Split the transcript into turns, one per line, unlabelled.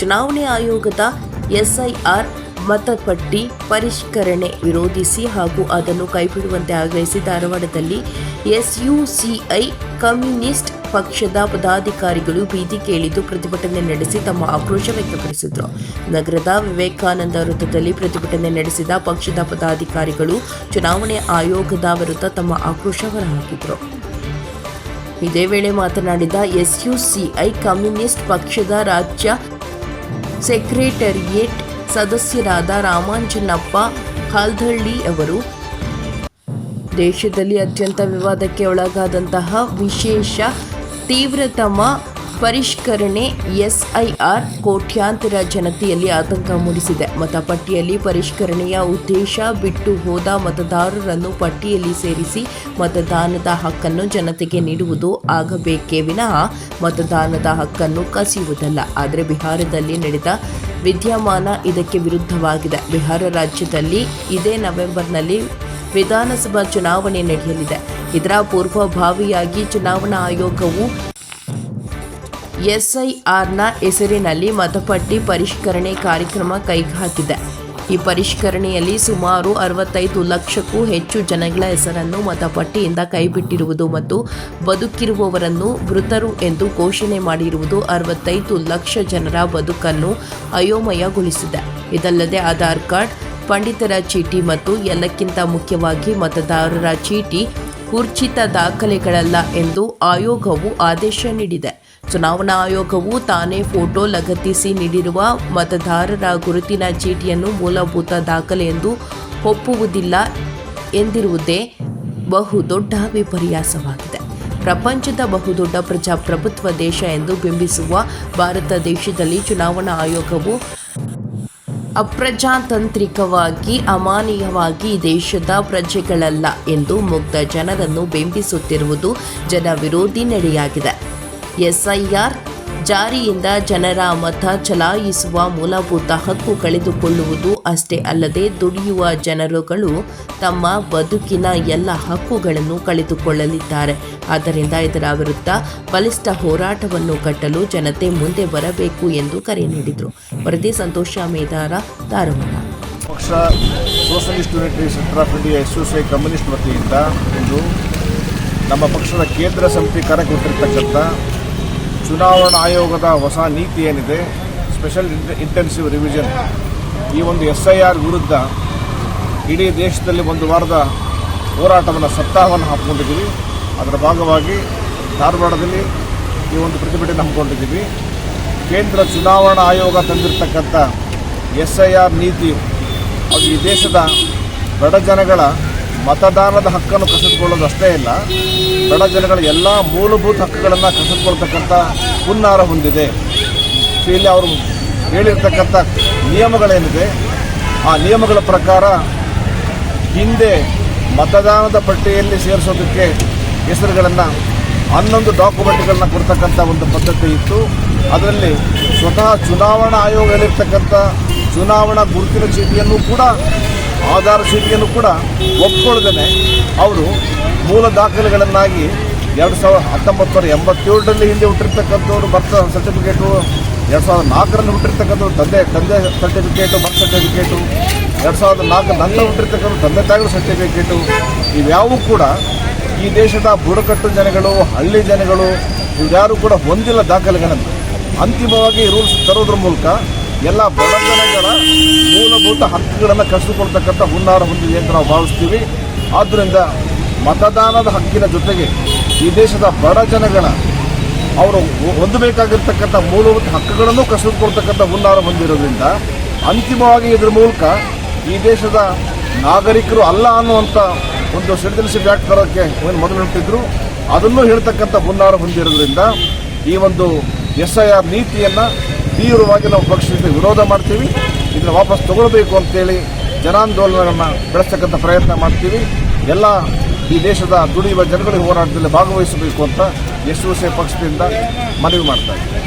ಚುನಾವಣೆ ಆಯೋಗದ ಎಸ್ಐಆರ್ ಮತಪಟ್ಟಿ ಪರಿಷ್ಕರಣೆ ವಿರೋಧಿಸಿ ಹಾಗೂ ಅದನ್ನು ಕೈಬಿಡುವಂತೆ ಆಗ್ರಹಿಸಿ ಧಾರವಾಡದಲ್ಲಿ ಎಸ್ಯುಸಿಐ ಕಮ್ಯುನಿಸ್ಟ್ ಪಕ್ಷದ ಪದಾಧಿಕಾರಿಗಳು ಬೀದಿ ಕೇಳಿದ್ದು ಪ್ರತಿಭಟನೆ ನಡೆಸಿ ತಮ್ಮ ಆಕ್ರೋಶ ವ್ಯಕ್ತಪಡಿಸಿದರು. ನಗರದ ವಿವೇಕಾನಂದ ವೃತ್ತದಲ್ಲಿ ಪ್ರತಿಭಟನೆ ನಡೆಸಿದ ಪಕ್ಷದ ಪದಾಧಿಕಾರಿಗಳು ಚುನಾವಣೆ ಆಯೋಗದ ವಿರುದ್ಧ ತಮ್ಮ ಆಕ್ರೋಶ ಹೊರಹಾಕಿದರು. ಇದೇ ವೇಳೆ ಮಾತನಾಡಿದ ಎಸ್ಯುಸಿಐ ಕಮ್ಯುನಿಸ್ಟ್ ಪಕ್ಷದ ರಾಜ್ಯ ಸೆಕ್ರೆಟರಿಯೇಟ್ ಸದಸ್ಯರಾದ ರಾಮಾಂಜನಪ್ಪ ಹಾಲ್ದಳ್ಳಿ ಅವರು. ದೇಶದಲ್ಲಿ ಅತ್ಯಂತ ವಿವಾದಕ್ಕೆ ಒಳಗಾದಂತಹ ವಿಶೇಷ ತೀವ್ರತಮ ಪರಿಷ್ಕರಣೆ ಎಸ್ಐಆರ್ ಕೋಟ್ಯಾಂತರ ಜನತೆಯಲ್ಲಿ ಆತಂಕ ಮೂಡಿಸಿದೆ. ಮತಪಟ್ಟಿಯಲ್ಲಿ ಪರಿಷ್ಕರಣೆಯ ಉದ್ದೇಶ ಬಿಟ್ಟು ಹೋದ ಮತದಾರರನ್ನು ಪಟ್ಟಿಯಲ್ಲಿ ಸೇರಿಸಿ ಮತದಾನದ ಹಕ್ಕನ್ನು ಜನತೆಗೆ ನೀಡುವುದು ಆಗಬೇಕೇ ವಿನಃ ಮತದಾನದ ಹಕ್ಕನ್ನು ಕಸಿಯುವುದಲ್ಲ. ಆದರೆ ಬಿಹಾರದಲ್ಲಿ ನಡೆದ ವಿದ್ಯಮಾನ ಇದಕ್ಕೆ ವಿರುದ್ಧವಾಗಿದೆ. ಬಿಹಾರ ರಾಜ್ಯದಲ್ಲಿ ಇದೇ ನವೆಂಬರ್ನಲ್ಲಿ ವಿಧಾನಸಭಾ ಚುನಾವಣೆ ನಡೆಯಲಿದೆ. ಇದರ ಪೂರ್ವಭಾವಿಯಾಗಿ ಚುನಾವಣಾ ಆಯೋಗವು ಎಸ್ಐಆರ್ನ ಹೆಸರಿನಲ್ಲಿ ಮತಪಟ್ಟಿ ಪರಿಷ್ಕರಣೆ ಕಾರ್ಯಕ್ರಮ ಕೈಗಾಕಿದೆ ಈ ಪರಿಷ್ಕರಣೆಯಲ್ಲಿ ಸುಮಾರು ಅರವತ್ತೈದು ಲಕ್ಷಕ್ಕೂ ಹೆಚ್ಚು ಜನಗಳ ಹೆಸರನ್ನು ಮತಪಟ್ಟಿಯಿಂದ ಕೈಬಿಟ್ಟಿರುವುದು ಮತ್ತು ಬದುಕಿರುವವರನ್ನು ಮೃತರು ಎಂದು ಘೋಷಣೆ ಮಾಡಿರುವುದು ಅರವತ್ತೈದು ಲಕ್ಷ ಜನರ ಬದುಕನ್ನು ಅಯೋಮಯಗೊಳಿಸಿದೆ. ಇದಲ್ಲದೆ ಆಧಾರ್ ಕಾರ್ಡ್, ಪಂಡಿತರ ಚೀಟಿ ಮತ್ತು ಎಲ್ಲಕ್ಕಿಂತ ಮುಖ್ಯವಾಗಿ ಮತದಾರರ ಚೀಟಿ ಉರ್ಚಿತ ದಾಖಲೆಗಳಲ್ಲ ಎಂದು ಆಯೋಗವು ಆದೇಶ ನೀಡಿದೆ. ಚುನಾವಣಾ ಆಯೋಗವು ತಾನೇ ಫೋಟೋ ಲಗತ್ತಿಸಿ ನೀಡಿರುವ ಮತದಾರರ ಗುರುತಿನ ಚೀಟಿಯನ್ನು ಮೂಲಭೂತ ದಾಖಲೆ ಎಂದು ಒಪ್ಪುವುದಿಲ್ಲ ಎಂದಿರುವುದೇ ಬಹುದೊಡ್ಡ ವಿಪರ್ಯಾಸವಾಗಿದೆ. ಪ್ರಪಂಚದ ಬಹುದೊಡ್ಡ ಪ್ರಜಾಪ್ರಭುತ್ವ ದೇಶ ಎಂದು ಬಿಂಬಿಸುವ ಭಾರತ ದೇಶದಲ್ಲಿ ಚುನಾವಣಾ ಆಯೋಗವು ಅಪ್ರಜಾತಾಂತ್ರಿಕವಾಗಿ ಅಮಾನೀಯವಾಗಿ ದೇಶದ ಪ್ರಜೆಗಳಲ್ಲ ಎಂದು ಮುಗ್ಧ ಜನರನ್ನು ಬಿಂಬಿಸುತ್ತಿರುವುದು ಜನ ವಿರೋಧಿ ನಡೆಯಾಗಿದೆ. ಎಸ್ಐಆರ್ ಜಾರಿಯಿಂದ ಜನರ ಮತ ಚಲಾಯಿಸುವ ಮೂಲಭೂತ ಹಕ್ಕು ಕಳೆದುಕೊಳ್ಳುವುದು ಅಷ್ಟೇ ಅಲ್ಲದೆ ದುಡಿಯುವ ಜನರುಗಳು ತಮ್ಮ ಬದುಕಿನ ಎಲ್ಲ ಹಕ್ಕುಗಳನ್ನು ಕಳೆದುಕೊಳ್ಳಲಿದ್ದಾರೆ. ಆದ್ದರಿಂದ ಇದರ ವಿರುದ್ಧ ಬಲಿಷ್ಠ ಹೋರಾಟವನ್ನು ಕಟ್ಟಲು ಜನತೆ ಮುಂದೆ ಬರಬೇಕು ಎಂದು ಕರೆ ನೀಡಿದರು. ವರದಿ ಸಂತೋಷ ಮೇದಾರ ಧಾರವಾಡ.
ಪಕ್ಷ socialist unitary centre of India communist ವತಿಯಿಂದ ಇಂದು ನಮ್ಮ ಪಕ್ಷದ ಕೇಂದ್ರ ಸಮಿತಿ ಕರೆಕೊಟ್ಟಿರ್ತಕ್ಕಂಥ ಚುನಾವಣಾ ಆಯೋಗದ ಹೊಸ ನೀತಿ ಏನಿದೆ ಸ್ಪೆಷಲ್ ಇಂಟೆನ್ಸಿವ್ ರಿವಿಷನ್ ಈ ಒಂದು ಎಸ್ ಐ ಆರ್ ವಿರುದ್ಧ ಇಡೀ ದೇಶದಲ್ಲಿ ಒಂದು ವಾರದ ಹೋರಾಟವನ್ನು ಸಪ್ತಾಹವನ್ನು ಹಾಕ್ಕೊಂಡಿದ್ದೀವಿ. ಅದರ ಭಾಗವಾಗಿ ಧಾರವಾಡದಲ್ಲಿ ಈ ಒಂದು ಪ್ರತಿಭಟನೆ ಹಮ್ಮಿಕೊಂಡಿದ್ದೀವಿ. ಕೇಂದ್ರ ಚುನಾವಣಾ ಆಯೋಗ ತಂದಿರತಕ್ಕಂಥ ಎಸ್ ಐ ಆರ್ ನೀತಿ, ಅದು ಈ ದೇಶದ ಬಡ ಜನಗಳ ಮತದಾನದ ಹಕ್ಕನ್ನು ಕಸಿದುಕೊಳ್ಳೋದು ಅಷ್ಟೇ ಇಲ್ಲ, ಬಡ ಜನಗಳ ಎಲ್ಲ ಮೂಲಭೂತ ಹಕ್ಕುಗಳನ್ನು ಕಸಿದುಕೊಳ್ತಕ್ಕಂಥ ಹುನ್ನಾರ ಹೊಂದಿದೆ. ಇಲ್ಲಿ ಅವರು ಹೇಳಿರ್ತಕ್ಕಂಥ ನಿಯಮಗಳೇನಿದೆ, ಆ ನಿಯಮಗಳ ಪ್ರಕಾರ ಹಿಂದೆ ಮತದಾನದ ಪಟ್ಟಿಯಲ್ಲಿ ಸೇರಿಸೋದಕ್ಕೆ ಹೆಸರುಗಳನ್ನು ಹನ್ನೊಂದು ಡಾಕ್ಯುಮೆಂಟ್ಗಳನ್ನ ಕೊಡ್ತಕ್ಕಂಥ ಒಂದು ಪದ್ಧತಿ ಇತ್ತು. ಅದರಲ್ಲಿ ಸ್ವತಃ ಚುನಾವಣಾ ಆಯೋಗದಲ್ಲಿರ್ತಕ್ಕಂಥ ಚುನಾವಣಾ ಗುರುತಿನ ಚೀಟಿಯನ್ನು ಕೂಡ, ಆಧಾರ ಚೀಟಿಯನ್ನು ಕೂಡ ಒಪ್ಕೊಳ್ದೇನೆ ಅವರು ಮೂಲ ದಾಖಲೆಗಳನ್ನಾಗಿ ಎರಡು ಸಾವಿರದ ಹತ್ತೊಂಬತ್ತು ನೂರ ಎಂಬತ್ತೇಳರಲ್ಲಿ ಹಿಂದೆ ಹುಟ್ಟಿರ್ತಕ್ಕಂಥವ್ರು ಬರ್ತ್ ಸರ್ಟಿಫಿಕೇಟು ಎರಡು ಸಾವಿರದ ನಾಲ್ಕರಲ್ಲಿ ಹುಟ್ಟಿರ್ತಕ್ಕಂಥವ್ರು ತಂದೆ ತಂದೆ ಸರ್ಟಿಫಿಕೇಟು ಬರ್ತ್ ಸರ್ಟಿಫಿಕೇಟು ಎರಡು ಸಾವಿರದ ನಾಲ್ಕು ನನ್ನ ಹುಟ್ಟಿರ್ತಕ್ಕಂಥ ತಂದೆ ತಾಯಿಗಳ ಸರ್ಟಿಫಿಕೇಟು ಇವ್ಯಾವೂ ಕೂಡ ಈ ದೇಶದ ಬುಡಕಟ್ಟು ಜನಗಳು, ಹಳ್ಳಿ ಜನಗಳು, ಇವ್ಯಾರು ಕೂಡ ಹೊಂದಿಲ್ಲ ದಾಖಲೆಗಳನ್ನು. ಅಂತಿಮವಾಗಿ ರೂಲ್ಸ್ ತರೋದ್ರ ಮೂಲಕ ಎಲ್ಲ ಬಡ ಜನಗಳ ಮೂಲಭೂತ ಹಕ್ಕುಗಳನ್ನು ಕಸಿದುಕೊಳ್ತಕ್ಕಂಥ ಹುನ್ನಾರ ಹೊಂದಿದೆ ಅಂತ ನಾವು ಭಾವಿಸ್ತೀವಿ. ಆದ್ದರಿಂದ ಮತದಾನದ ಹಕ್ಕಿನ ಜೊತೆಗೆ ಈ ದೇಶದ ಬಡ ಜನಗಳ ಅವರು ಹೊಂದಬೇಕಾಗಿರ್ತಕ್ಕಂಥ ಮೂಲಭೂತ ಹಕ್ಕುಗಳನ್ನು ಕಸಿದುಕೊಳ್ತಕ್ಕಂಥ ಹುನ್ನಾರ ಹೊಂದಿರೋದ್ರಿಂದ ಅಂತಿಮವಾಗಿ ಇದ್ರ ಮೂಲಕ ಈ ದೇಶದ ನಾಗರಿಕರು ಅಲ್ಲ ಅನ್ನುವಂಥ ಒಂದು ಸಿಟಿಜನ್ಶಿಪ್ ಬ್ಯಾಕ್ ತರೋಕ್ಕೆ ಮೊದಲು ಹೊಂಟಿದ್ರು ಅದನ್ನು ಹೇಳ್ತಕ್ಕಂಥ ಹುನ್ನಾರ ಹೊಂದಿರೋದ್ರಿಂದ ಈ ಒಂದು ಎಸ್ ಐ ಆರ್ ನೀತಿಯನ್ನು ತೀವ್ರವಾಗಿ ನಾವು ಪಕ್ಷದಿಂದ ವಿರೋಧ ಮಾಡ್ತೀವಿ. ಇದನ್ನು ವಾಪಸ್ ತಗೊಳ್ಬೇಕು ಅಂತೇಳಿ ಜನಾಂದೋಲನಗಳನ್ನು ಬೆಳೆಸ್ತಕ್ಕಂಥ ಪ್ರಯತ್ನ ಮಾಡ್ತೀವಿ. ಎಲ್ಲ ಈ ದೇಶದ ದುಡಿಯುವ ಜನಗಳಿಗೆ ಹೋರಾಟದಲ್ಲಿ ಭಾಗವಹಿಸಬೇಕು ಅಂತ ಎಸ್ ಪಕ್ಷದಿಂದ ಮನವಿ ಮಾಡ್ತಾ ಇದ್ದೀವಿ.